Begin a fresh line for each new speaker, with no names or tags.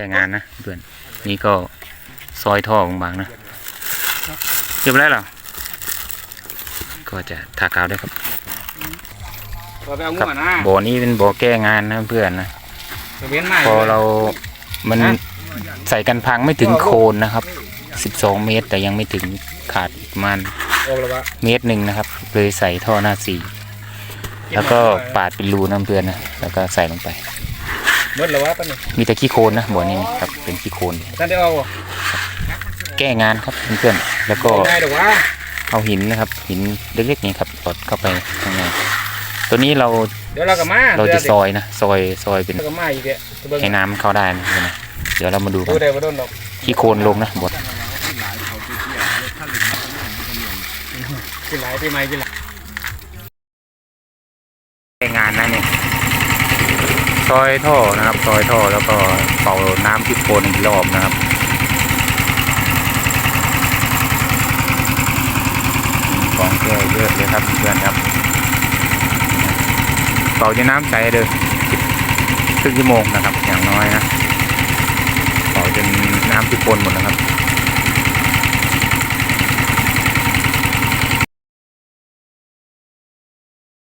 แต่งานนะเพื่อนนี่ก็ซอยท่อบางๆนะเรียบร้อยแล้วก็จะทากาวด้วยครับ
เราไปเอา
ครับ
งัวนะ
บ่อนี้เป็นบ่อแก้งานนะเพื่อนนะ
เว้นมา
พอเรามันใส่กันพังไม่ถึงโคนนะครับ 12 เมตร แต่ยังไม่ถึงขาดอีกประมาณ
ออกแล้ววะ
เมตรหนึ่งนะครับ เลยใส่ท่อหน้าสี่แล้วก็ปาดเป็นรูน้ำเพื่อนนะแล้วก็ใส่ลงไป
หมดแล้ววะปะเนี่ย
มีแต่ขี้โคลนนะบ่อนี้ครับเป็นขี้โคลน
ท่านได้เอาบ่
แก้งานครับเพื่อนๆแล้วก็
ง่ายเดี๋ยววะ
เอาหินนะครับ หินเล็กๆนี่ครับกดเข้าไปข้างในตัวนี้เรา
เดี๋ยวเราก็มา
เราจะซอยนะซอยซอยเป็น
เราก็มาอีกแกเบิ่ง
ให้น้ำมันเข้าได้นะเพื่อนนะเดี๋ยวเรามาดูกั
ดู
น
ได้บ่โดนดอก
ขี้โคลนลงนะบด
กินหลายปีใหม่กินหลาย
แก้งานนะเนี่ย ซอยท่อนะครับซอยท่อแล้วก็เป่าน้ำขี้โคนอีกรอบนะครับของแก้เยอะเลยครับเพื่อนครับเป่าจะน้ำใสเด้อครึ่งชั่วโมงนะครับอย่างน้อยนะเป่าจนน้ำขี้โคนหมดนะครับ